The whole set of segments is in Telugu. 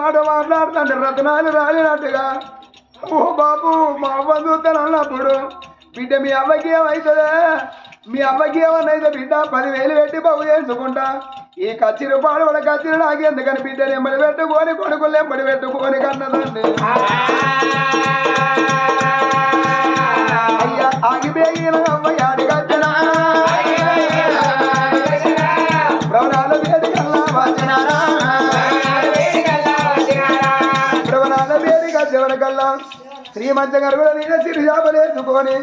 మాట మాట్లాడుతుంటే రత్నాలు రాలినట్టుగా. ఓ బాబు మా అవ్వ చూస్తానన్నప్పుడు బిడ్డ మీ అవ్వకి ఏమవుతుందే మీ అవ్వకి ఏమన్నైతే బిడ్డ? పదివేలు పెట్టి బాగు చేసుకుంటా. ఈ కచ్చిరి పాడు కూడా కచ్చిరి నాకు ఎందుకని బిడ్డని ఎంబడి పెట్టుకొని కొడుకులు ఎంబడి పెట్టుకొని కన్నదండి అయ్యా ఆగిపోయిన అవ్వ ఆడిగచ్చనా శ్రీమంత గరుగుల మీద సిరిజాపలేసుకొని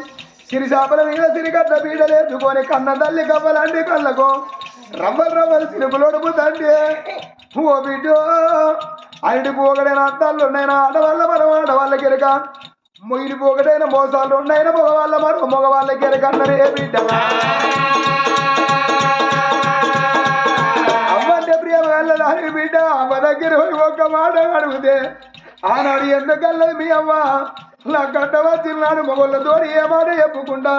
సిరిజాపల మీద సిరిగడ్డ బీడలేసుకొని కన్న తల్లి కవ్వలండి కళ్ళకు రవ్వలు రవ్వలు సిరుపులొడుపు తండ్రి ఓ బిడ్డో అరటి పోగడైన అద్దాలు ఉన్నాయినా? ఆడవాళ్ళ మనం ఆడవాళ్ళ ఎరక. మొయిలి పోగడైన మోసాలు ఉన్నాయినా? మగవాళ్ళ మనం మగవాళ్ళ ఎరక అన్నరే బిడ్డ అమ్మంటే ప్రియ వెళ్ళదాని బిడ్డ? అమ్మ దగ్గర ఒక ఒక్క మాట అడిగితే ఆనాడు ఎందుకల్లది మీ అవ్వ. నా గడ్డ వచ్చినాడు మొగళ్ళతోని ఏ మాట చెప్పుకుంటా?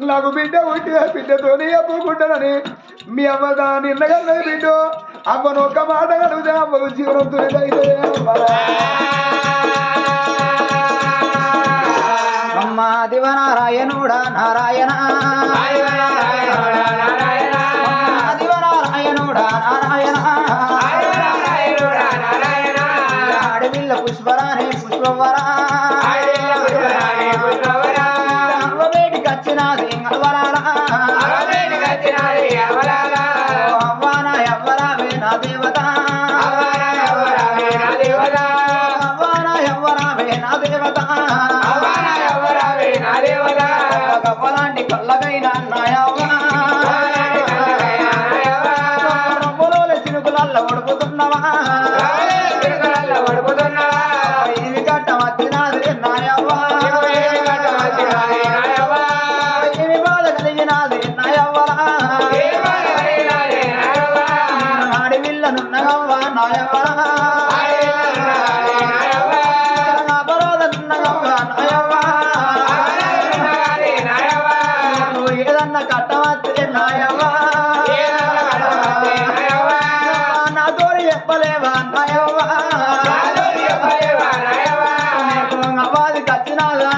నాకు బిడ్డ ఉంటే బిడ్డతోని చెప్పుకుంటానని. మీ అవ్వ దాన్ని నిన్నగల్లది బిడ్డ. అమ్మను ఒక్క మాట అడిగితే అమ్మకు జీవనం అమ్మ దివ నారాయణుడా నారాయణ దివ నారాయణుడా నారాయణ. అడవిల్ల పుష్పరాణి పుష్పవరా వేడికి వచ్చినది అవ్వరాలా అవ్వాన ఎవ్వరావే నా దేవత అవ్వాన ఎవ్వరావే నా దేవత కళ్ళగైన నాయవ్వ ఉడుకుతున్నవా ఇవి గట్ట వచ్చినది నాయవ్వ ఇవి బాధ కలిగినది నాయవ్వరా అడవిల్లనున్నగవ్వ నాయవ్వ ఏదన్నా కట్టవచ్చే నాయవ్వా. నా తోడు చెప్పలేవా? కచ్చినాదా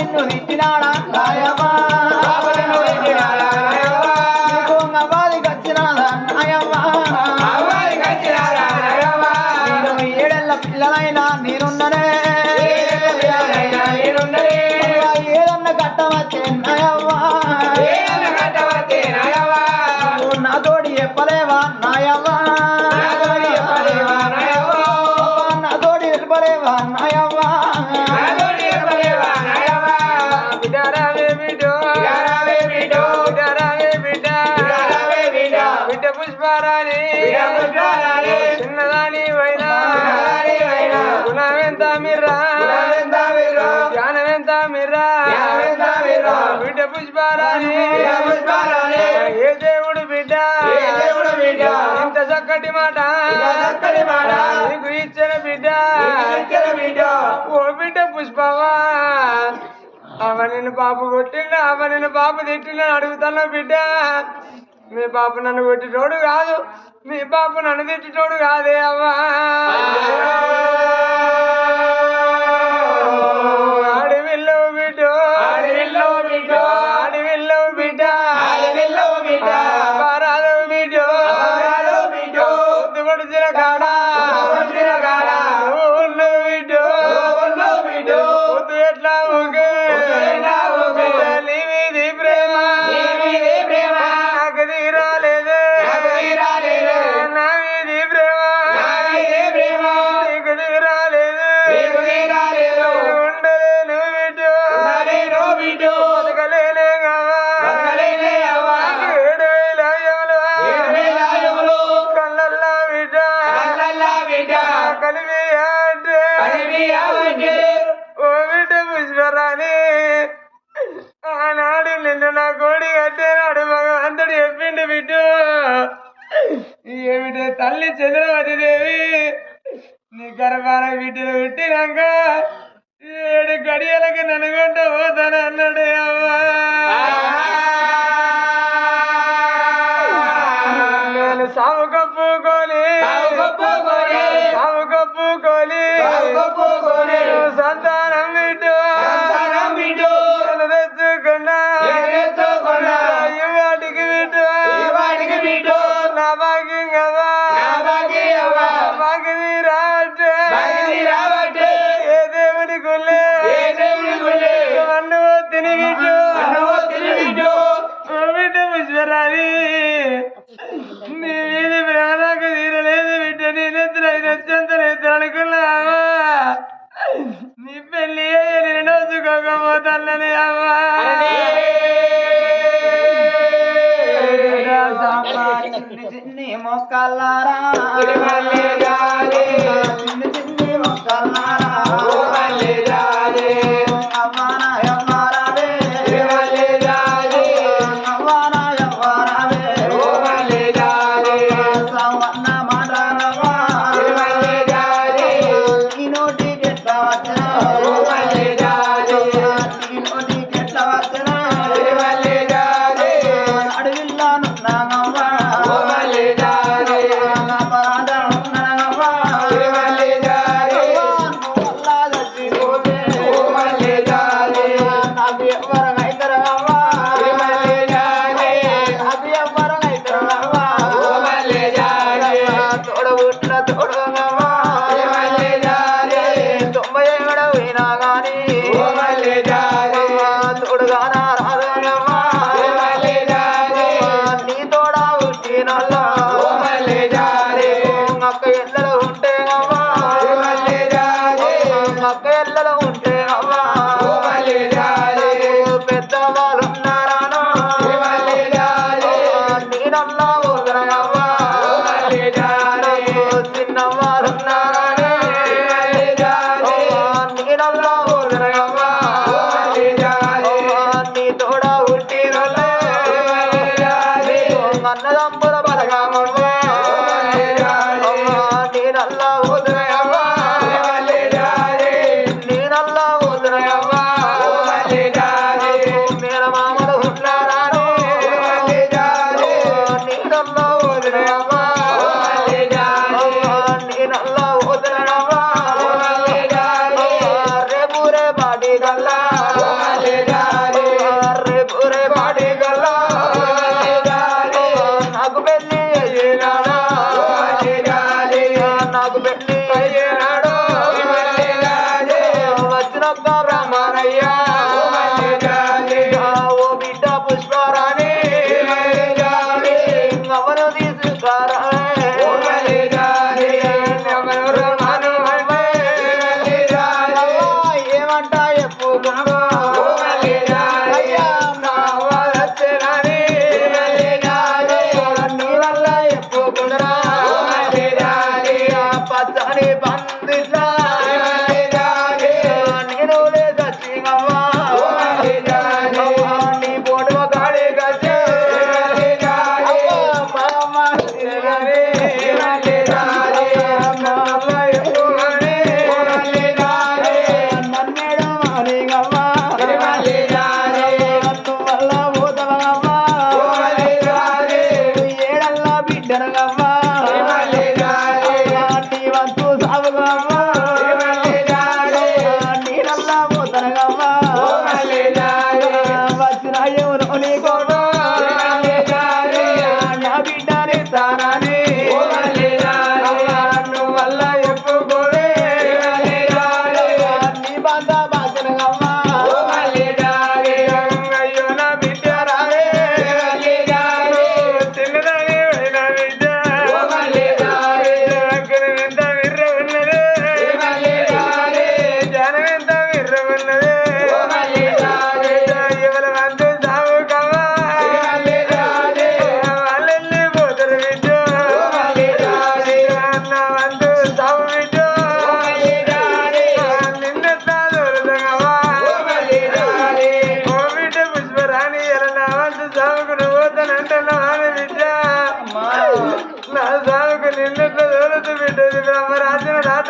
నిన్ను నేను ఏడెళ్ళ పిల్లలైనా నేనున్ననే ఏదన్నా కట్టవచ్చే నాయవ్వా? నా తోడి చెప్పలేవా నాయవ్వా? నా తోడి చెప్పలేవా నాయవ్వా? నీకు ఇచ్చిన బిడ్డ. ఓ బిడ్డ పుష్పవా. అవ నిన్ను పాపు కొట్టిండ అవ నిన్ను పాపు తిట్టిండ అడుగుతాను బిడ్డ. మీ పాప నన్ను కొట్టిటోడు కాదు మీ పాప నన్ను తిట్టిటోడు కాదే అవ్వా da da అక్క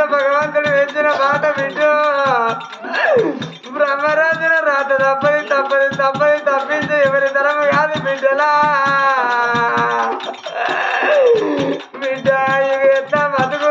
రాత భగవంతుడు వేసిన మాట బిడ్డు బ్రహ్మరాజున రాత తప్పది తప్పది తప్పది తప్పించి ఎవరి తరము కాదు బిడ్డలా. బిడ్డ ఇవి ఎట్లా బతుకు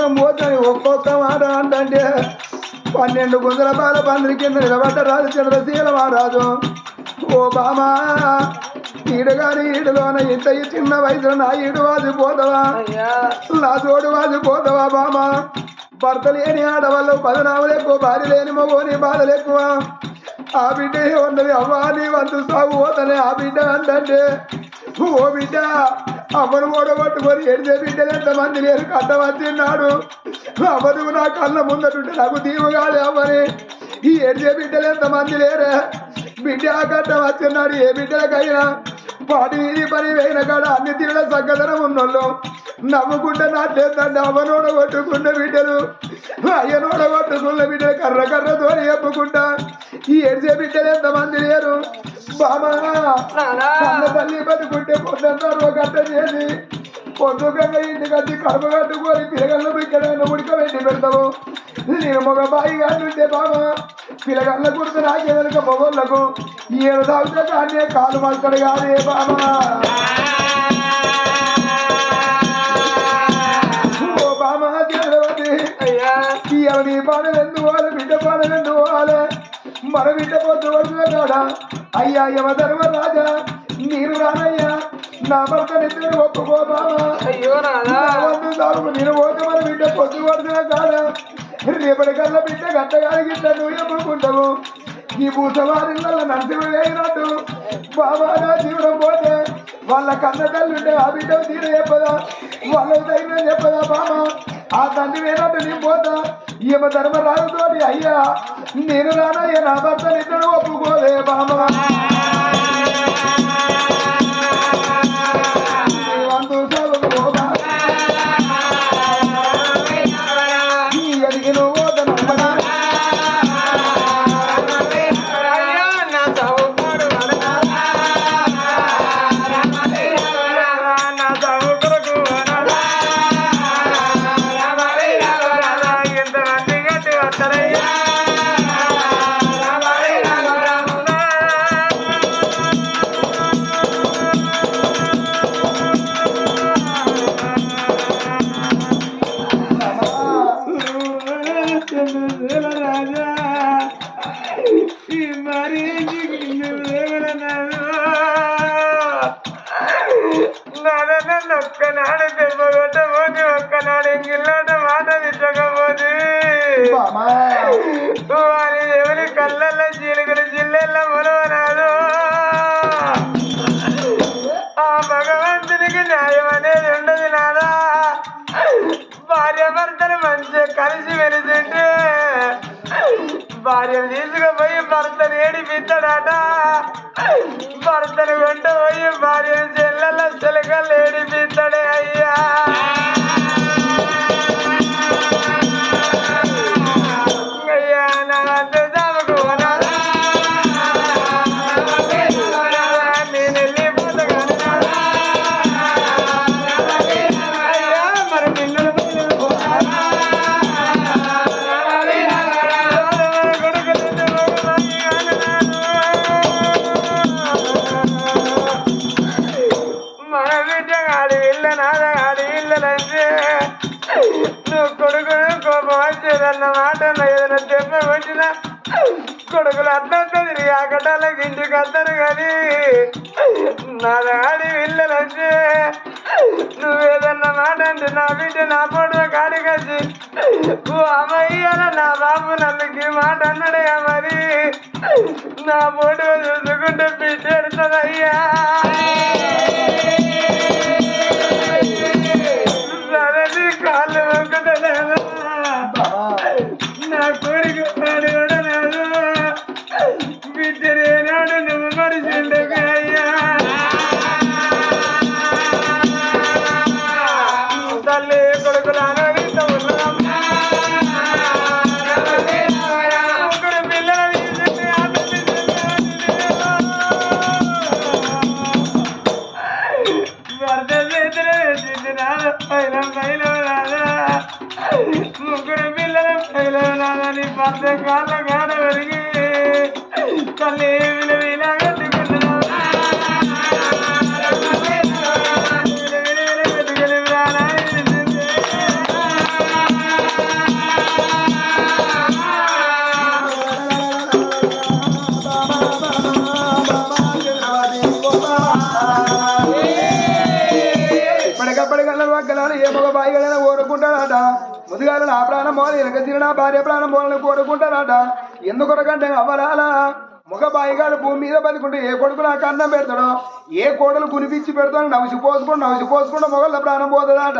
నా జీవనం పోతుంది ఒక్కొక్క మాట అంటే పన్నెండు గుందల పాల పందిరి కింద నిలబడ్డ రాజు చంద్రశీల మహారాజు. ఓ బామా ఈడు గాని ఈడులోన ఇంత ఈ చిన్న వయసులో నా ఈడు వాసిపోతావా? నా తోడు వాసిపోతావా బామా? భర్త లేని ఆడవాళ్ళు పదనాములు ఎక్కువ భార్య లేని మగోని బాధలు ఎక్కువ. ఆ బిడ్డ ఉన్నది అవ్వా నీ వంతు సాగు పోతలే ఆ బిడ్డ అంటే ఓ బిడ్డ అమ్మను ఓడగొట్టుకొని ఎడితే బిడ్డలు ఎంతమంది లేరు కట్టవచ్చిన్నాడు అమ్మను నా కళ్ళ ముందటుంటే నాకు దీవుగాలి అమ్మని. ఈ ఎడితే బిడ్డలు ఎంతమంది లేరే? బిడ్డ కట్ట వచ్చిన్నాడు ఏ బిడ్డలకైనా? వీధి పని వేయిన కాడ అన్ని తీరుల సగ్గదనం ఉన్నోళ్ళు. నవ్వుకుంటే నాట్లేదంటే అమ్మనోడ కొట్టుకున్న బిడ్డలు. అయ్యనోడ కొట్టుకున్న బిడ్డలు కర్ర కర్రతో చెప్పుకుంటా. ఈ ఎడిసే బిడ్డలు ఎంతమంది లేరు. తల్లి బతుకుంటే పొద్దంతా గట్ట చేసి పొద్దుకంగా ఇంటికి వచ్చి కడుపు కట్టుకొని పిల్లగల్లో బిడ్డలను ఉడకబెట్టి పెడతావు. నేను మగ బాయి ఉంటే బామా. గుర్తు నాకే వెనుక మొగోళ్ళకు. ఏడు తాగుతా కానీ కాలు మస్తాడు అయ్యా. ఇవాళ నీ ఎందుకు పోవాలి? బిడ్డ ఎందుకు పోవాలి? మన బిడ్డ పొద్దు వడుతున్న కాడ అయ్యా యమ ధర్మరాజా నేను రానయ్యా. నా భర్త నిద్ర ఒప్పుకో అయ్యో నా వద్దు సాగు నేను పోతే మన బిడ్డ పొద్దు పడుతున్న కాడ రేపటి కల్లా బిడ్డ గట్టగాలి గిట్ట నువ్వు ఎప్పుకుంటావు ఈ భూసవారిలో నరసింహ వేయినట్టు బాబా నా జీవనం పోతే వాళ్ళ కన్న తల్లి ఉంటే ఆ బిడ్డ తీర చెప్పదా? వాళ్ళ ధైర్యం చెప్పదా బాబా? ఆ తండ్రి వేనట్టు నేను పోతా. ఈమె ధర్మరాజుతోటి అయ్యా నేను రానయ్యా నా భర్త నిద్ర ఒప్పుకోలే బాబా. బామా ఎవరి కళ్ళల్లో జీలుగులు జిల్లెల్లో మొలవనాడు ఆ భగవంతునికి న్యాయం అనేది ఉండదు నాదా భార్య భర్తలు మంచిగా కలిసి వెలిసింటే భార్య తీసుకుపోయి భర్తను ఏడిపిస్తాడట. భర్తను కొంట పోయి భార్య చెల్లెల చెలకలు ఏడిపిస్తాడే అయ్యా. నువ్వు కొడుకును కోపం వచ్చేదన్న మాట ఏదైనా దెబ్బ కొట్టినా కొడుకులు అర్థంతో తిరిగి ఆ కట్టాలకి ఇంటికి వస్తారు కానీ నాది ఆడి ఇళ్ళనంటే నువ్వేదన్న మాట అంటే నా బిడ్డ నా పొడవ కాడికొచ్చి ఓ అమ్మయ్యాల నా బాబు నల్లకి మాట అన్నాడే మరి. నా పొడవ చూసుకుంటే బిడ్డ ఎడుతుందయ్యా తల్లి కాళ్ళు ఒక్కదలేదా నా కొడుకు పడవడలేదా బిడ్డరేనాడు నువ్వు మరిచిండగా అయ్యా. పైలం పైలం రాదా ముగ్గురు పిల్లల పైలం రాదా నీ కాళ్ళ కాడ పెరిగి తల్లి విలువ ప్రాణం పోవాలి వెనక తిరిగి భార్య ప్రాణం పోవాలని కోరుకుంటారట. ఎందుకొరకంటే అవ్వలాల మగ బాయిగాడు భూమి మీద బతుకుంటే ఏ కొడుకు నాకు అన్నం పెడతాడో ఏ కోడలు కునిపించి పెడతాడో నవిసి పోసుకుంటూ నవిసి పోసుకుంటూ మొగళ్ళ ప్రాణం పోతుందట.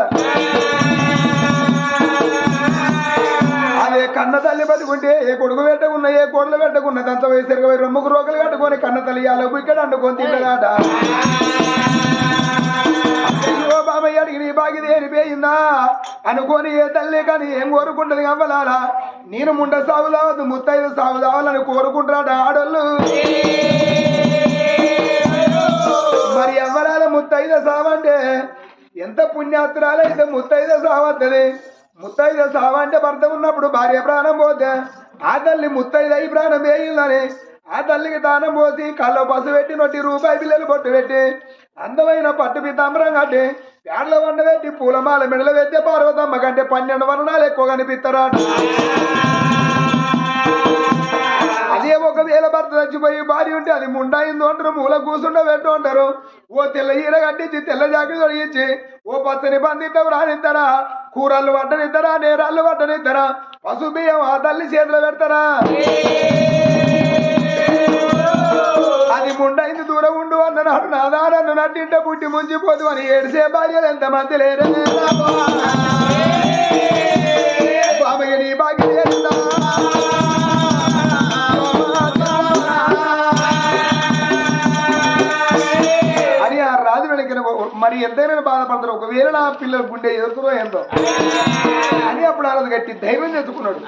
అదే కన్న తల్లి బతుకుంటే ఏ కొడుకు పెట్టకున్న ఏ కోడలు పెట్టకున్న దంత వయసు ఇరవై రొమ్ముకు రోకలు కట్టుకొని కన్న తల్లి అలా ఇక్కడ అండుకొని తింటదాట అయ్యో బాబయ్య అడిగి నీ బాగి దేనిపోయిందా అనుకోని ఏ తల్లి కానీ ఏం కోరుకుంటది అవ్వలాలా నేను ముండ సాగు తావద్దు ముత్తైదు సాగు తావాలని కోరుకుంటాడు ఆడోళ్ళు. మరి అవ్వలాల ముత్తైద సావంటే? ఎంత పుణ్యాత్రాలైతే ముత్తైద సావద్దది ముత్తైద సావంటే భర్త ఉన్నప్పుడు భార్య ప్రాణం పోతే ఆ తల్లి ముత్తైద ఈ ప్రాణం వేయిందని. ఆ తల్లికి దానం పోసి కళ్ళ పసు పెట్టి నొట్టి రూపాయి బిల్లలు కొట్టు పెట్టి అందమైన పట్టు పితాంబరం కంటే పేడల వండ పెట్టి పూలమాల మెడల పెట్టి పార్వతమ్మ కంటే పన్నెండు వర్ణాలు ఎక్కువ కనిపిస్తారట. అదే ఒకవేళ భర్త చచ్చిపోయి భార్య ఉంటే అది ముండాయిందో అంటారు మూల కూసుండ పెట్టు అంటారు. ఓ తెల్ల ఈర కట్టించి తెల్ల జాకి తొడిగించి ఓ పచ్చని బంధిద్దాం రానిస్తారా కూరళ్ళు పట్టనిస్తారా నేరాళ్ళు పట్టనిస్తారా పశు బియ్యం ఆ తల్లి చేతిలో పెడతారా? అది ముండైంది దూరం ఉండు అన్నాడు నాదా నన్ను నట్టింట పుట్టి ముంచిపోదు అని ఏడిసే భార్యలు ఎంతమంది లేరు. బాబయ్య నీ భాగ్యం మరి ఎంతైనా బాధపడతారు. ఒకవేళ నా పిల్లల గుండె ఎదుర్కొనో ఎంతో అని అప్పుడు ఆ గట్టి ధైర్యం తెచ్చుకున్నాడు.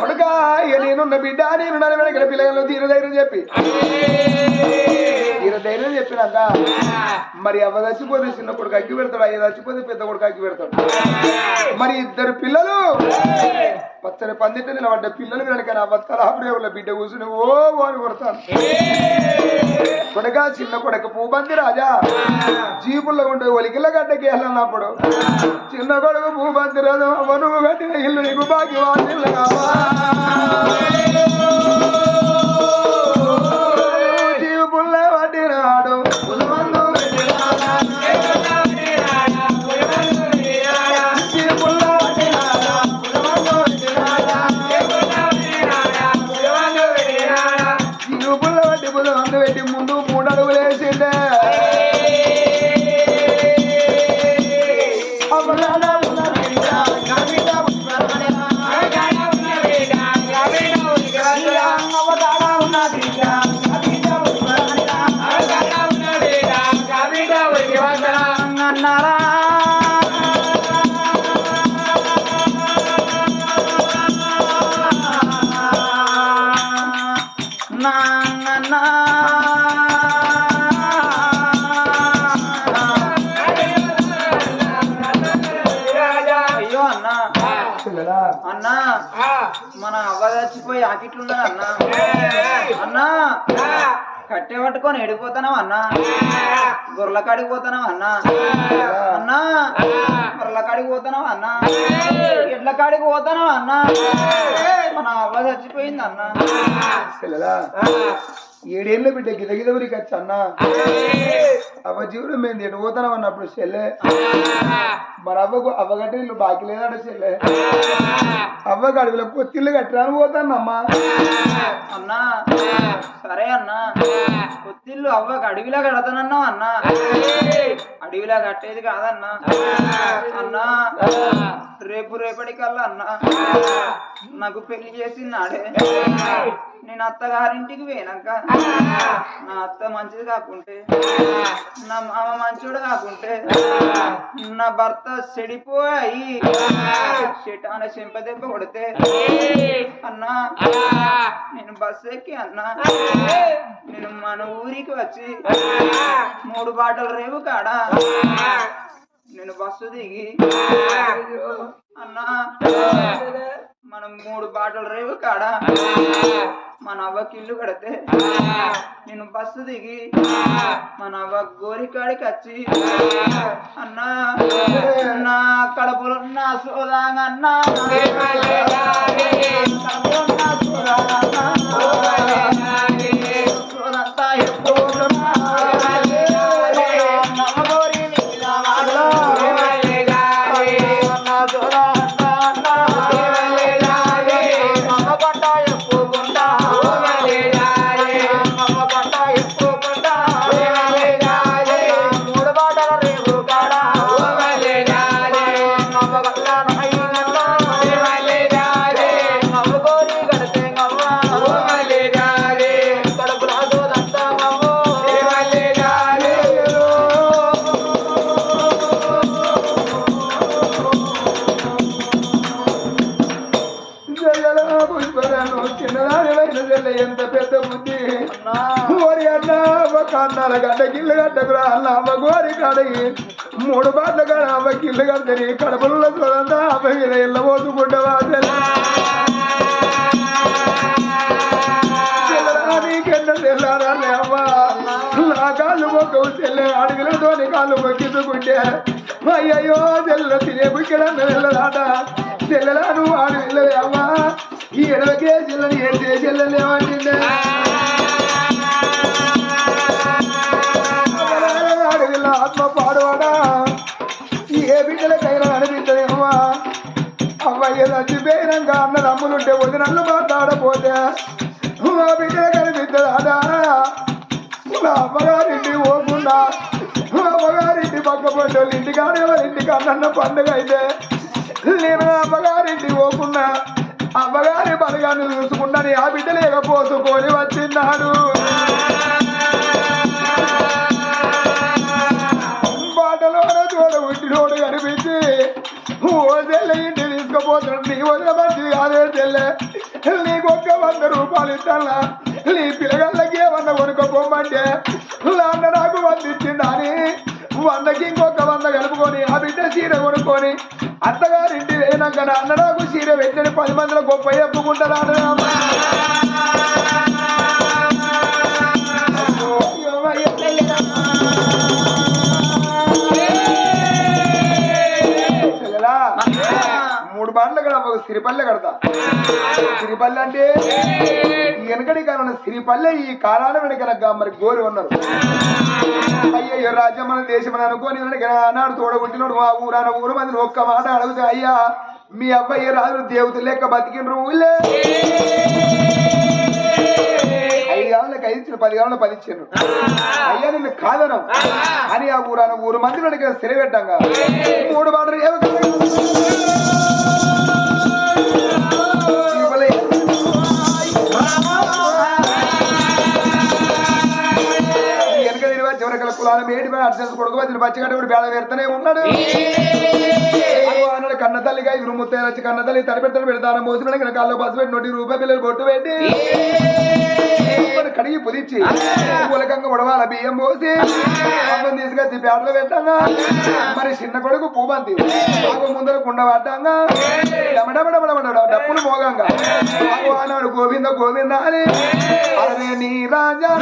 కొడుక ఇక నేనున్న బిడ్డ నేను నన్ను వెనక పిల్లలు తీర ధైర్యం చెప్పి. తీర ధైర్యం చెప్పినాక మరి అవ్వ చచ్చిపోతే చిన్న కొడుకు అగ్గి పెడతాడు అయ్య చచ్చిపోతే పెద్ద కొడుకు అగ్గి పెడతాడు. మరి ఇద్దరు పిల్లలు పచ్చని పందిట నిలబడ్డ పిల్లలు వెనక నా బత్తలాపురేవుల బిడ్డ కూర్చుని ఓ అని కొడతాను కొడక చిన్న కొడక పూబంది రాజా. జీపుల్లో ఉండే ఇళ్ళ గడ్డకి వెళ్ళినప్పుడు చిన్న కొడుకు భూపతి రథం వనువు కట్టిన ఇల్లు నీకు బాకి వాసిల్లు మన అవ్వ చచ్చిపోయి ఆకిట్లున్నది అన్న. అన్న కట్టె పట్టుకొని ఎడిపోతానావు అన్న. గొర్రెల కాడికి పోతానావు అన్న. అన్న గొర్రెల కాడికి పోతానావు అన్న. ఎడ్ల కాడికి పోతానావు అన్న. మన అవ్వ చచ్చిపోయింది అన్న. ఏడేళ్ళ బిడ్డ గిద గిద ఊరికి వచ్చి అన్న అవ్వ జీవుడు మేము తిట్టు పోతాం అన్నప్పుడు చెల్లె. మన అవ్వకు అవ్వగట్ట ఇల్లు బాకీ లేదట చెల్లె. అవ్వ అడవిలో పొత్తిల్లు కట్టడానికి పోతానమ్మా అన్నా సరే అన్నా. కొత్తిల్లు అవ్వకు అడవిలా కడతానన్నావు అన్నా. అడవిలా కట్టేది కాదన్నా. అన్నా రేపు రేపటికల్లా అన్నా. నాకు పెళ్ళి చేసినాడే నేను అత్తగారింటికి పోయినాక నా అత్త మంచిది కాకుంటే నా మామ మంచోడు కాకుంటే నా భర్త చెడిపోయి చెటాన చెంప దెబ్బ కొడితే అన్నా నేను బస్సు ఎక్కి అన్నా నేను మన ఊరికి వచ్చి మూడు బాటలు రేవు కాడ నేను బస్సు దిగి అన్నా మనం మూడు బాటలు రేవు కాడ మా అవ్వకి ఇల్లు కడితే నేను బస్సు దిగి మన అవ్వ గోరికాడికి వచ్చి అన్నా నా కడుపులో నా సోదాంగన్నా కడుపులో నా సోదాంగన్నా కిల్లు అమ్మ గోరి కడగి మూడు బాట్ల కాడ అమ్మ కిల్లు కడతని కడపల్లో చూడంతా అమ్మ ఇలా ఇళ్ళ పోసుకుంటావా నీకెన్న తెల్లారాలే అమ్మా. నా కాళ్ళు మొక్కవు చెల్లె అడుగులతోని కాళ్ళు మొక్కించుకుంటే అయ్యయ్యో తెల్ల తినే బుక్కెడన్న వెళ్ళదాట చెల్లెలా నువ్వు ఆడు వెళ్ళవే ఈ ఎడవకే చెల్లని ఏంటి అడవిలో ఆత్మ పాడువాడా? ఏ బిడ్డలకైనా అనిపించదు అమ్మా అమ్మాయి చచ్చిపోయినాక అన్న రమ్ములుంటే వదినళ్ళు మాట్లాడపోతే మా బిడ్డలకు అనిపించదు అదా నా అమ్మగారింటి పోకుండా మా అమ్మగారింటి పక్క పడ్డోళ్ళు ఇంటికాడ ఎవరింటికి అన్న పండుగ అయితే నేను నా అమ్మగారింటి పోకుండా అమ్మగారి బలగాన్ని చూసుకుంటా ఆ బిడ్డ లేకపోసుకొని వచ్చిన్నాడు చూడ కనిపించి ఓ చెల్లె ఇంటి తీసుకుపోతున్నాడు నీ వదిన మంచి కాదే చెల్లె. నీకు ఒక్క వంద రూపాయలు ఇస్తానా? నీ పిల్లగాళ్ళకి ఏమన్నా కొనుక్కోమంటే నాన్న నాకు వంద ఇచ్చిందని వందకి ఇంకొక వంద కలుపుకొని ఆ బిడ్డ చీర కొనుక్కొని అత్తగారింటి లేనాక నాన్న నాకు చీర పెట్టని పది మందిలో గొప్ప చెప్పుకుంటారా మూడు కూడా కదా ఒక సిరిపల్లె కడతా. సిరిపల్లె అంటే ఈ వెనకడి కాలం సిరిపల్లె ఈ కాలాల వెనకనగా మరి గోరి ఉన్నారు. అయ్యో రాజ్యం మన దేశం అని అనుకోని వెనక ఆనాడు తోడగుంటినోడు మా ఊరాన ఊరు మంది ఒక్క మాట అడుగుతా అయ్యా మీ అబ్బాయి రాజు దేవతలు లెక్క బతికిండ్రు ఊళ్ళే? ఐదు కాలంలో ఐదు ఇచ్చిన పది కాలంలో పది అయ్యా నిన్ను కాదనం. అని ఆ ఊరాన ఊరు మంది వెనక పెట్టంగా. మూడు మాటలు కులాల మేడి అర్చన కొడుకు వచ్చిన పచ్చిగడ్డ బేడ పెడతానే ఉన్నాడు. అన్నాడు కన్న తల్లిగా ఇరు ముత్తయ్య వచ్చి కన్న తల్లి తడిపెడతాను పెడతాను మోసిన కాళ్ళు బస్సు పెట్టి నోటి రూపాయి పిల్లలు బొట్టు పెట్టి కడిగి పుదిచ్చి పులకంగా ఉడవాల బియ్యం పోసి అమ్మని తీసుకొచ్చి పేటలో పెట్టంగా. మరి చిన్న కొడుకు పూబంతి ఆకు ముందర కుండ పట్టంగా డమడమడమడమడ డప్పులు మోగంగా. గోవింద గోవింద అని అరే నీ రాజా.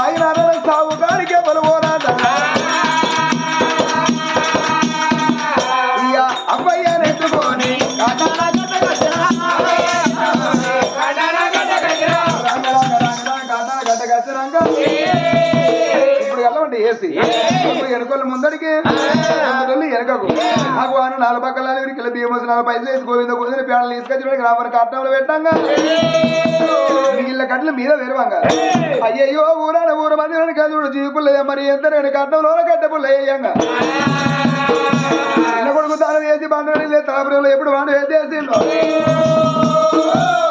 తాగినారా సాగు కాడికే పలువోరాట అబ్బయ్య నెట్టుకొని ఇప్పుడు వెళ్ళమండి ఏసీ. ఇప్పుడు వెనుకలు ముందడికి వెనుకకు నాలుగు పక్కల వీరికి బియ్యం వచ్చి నాలుగు పైసలు వేసి గోవింద గోవింద పేడలు తీసుకొచ్చి రామని కట్నంలో పెట్టంగా మిగిలిన కట్టలు మీద వేరువంగా అయ్యయ్యో ఊరాడ ఊర మంది కదుడు జీపుల్లయ్య మరి ఎంత నేను కట్నంలో కట్ట పుల్లయ్యంగా చిన్న కొడుకు తాను వేసి బండి లేదు తలపురంలో ఎప్పుడు బండి వేసి వేసిండు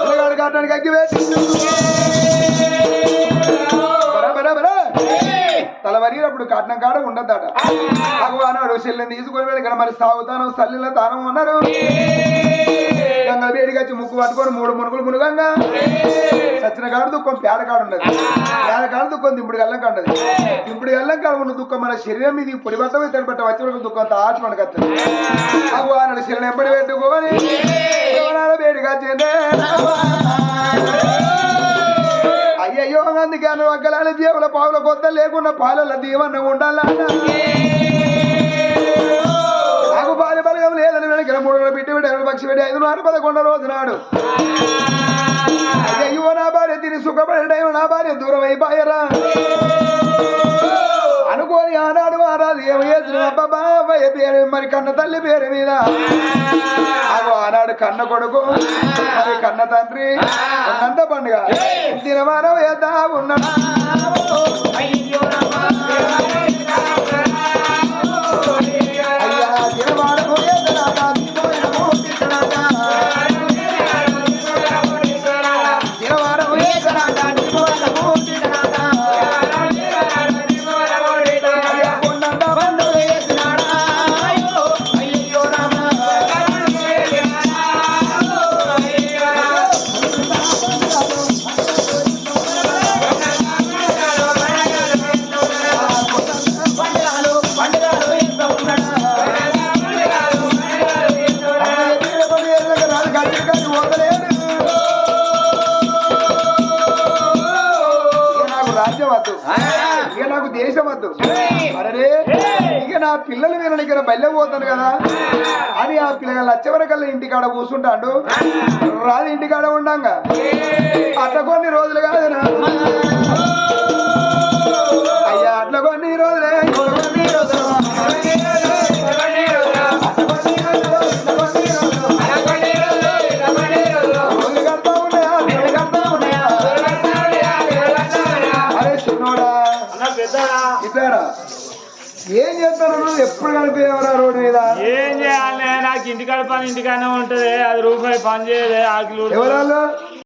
పిల్లగాడు కట్టడానికి అగ్గి వేసి ఇప్పుడు కట్నం కాడ ఉండద్దట. భగవానాడు చెల్లెని తీసుకొని వెళ్ళి ఇక్కడ మరి సాగుతాను సల్లిలో తానం ఉన్నారు. గంగ ముక్కు పట్టుకొని మూడు మునుగులు మునుగంగా. సచ్చిన కాడు దుఃఖం పేడ కాడు ఉండదు. పేడ కాడు దుఃఖం దింపుడు గల్లం కండది దింపుడు గల్లం కాడ ఉన్న దుఃఖం మన శరీరం మీద పొడి బట్ట తడి బట్ట వచ్చి వరకు దుఃఖం తాచి మనకు వస్తుంది భగవానుడు శరీరం ఎప్పటి పెట్టుకోని భగవానాడు వేడిగా చేయండి అయ్యో అందుకే అని ఒక్కలాంటి జీవుల పావుల కొత్త లేకుండా పాలల దీవన్న ఉండాలి? నాకు బలగం లేదని వెనక మూడు పెట్టి పెట్టి రెండు పక్షి పెట్టి ఐదు నాడు పదకొండ రోజు నాడు. అయ్యో నా భార్య తిని సుఖపడే నా భార్య దూరం అయిపోయారా అనుకోని ఆనాడు ఆరాదు ఏమి చేసిన బాబాయ్ పేరు? మరి కన్న తల్లి పేరు మీద? అగో ఆనాడు కన్న కొడుకు మరి కన్న తండ్రి ఉన్నంత పండుగ. దినమానం ఏదా ఉన్నాడు ఆ పిల్లలు నేను ఇక్కడ బయలు పోతాను కదా? అని ఆ పిల్లల లచ్చవరకల్లా ఇంటికాడ కూర్చుంటాడు. రాదు ఇంటికాడ ఉండంగా. అట్ట కొన్ని రోజులు కాదునా చేస్తాను ఎప్పుడు కనిపించేవరా రోడ్డు మీద? ఏం చేయాలి? నాకు ఇంటికాడ పని ఇంటికానే ఉంటది. అది రూపాయి పని చేయదు ఆకిలు ఎవరాళ్ళు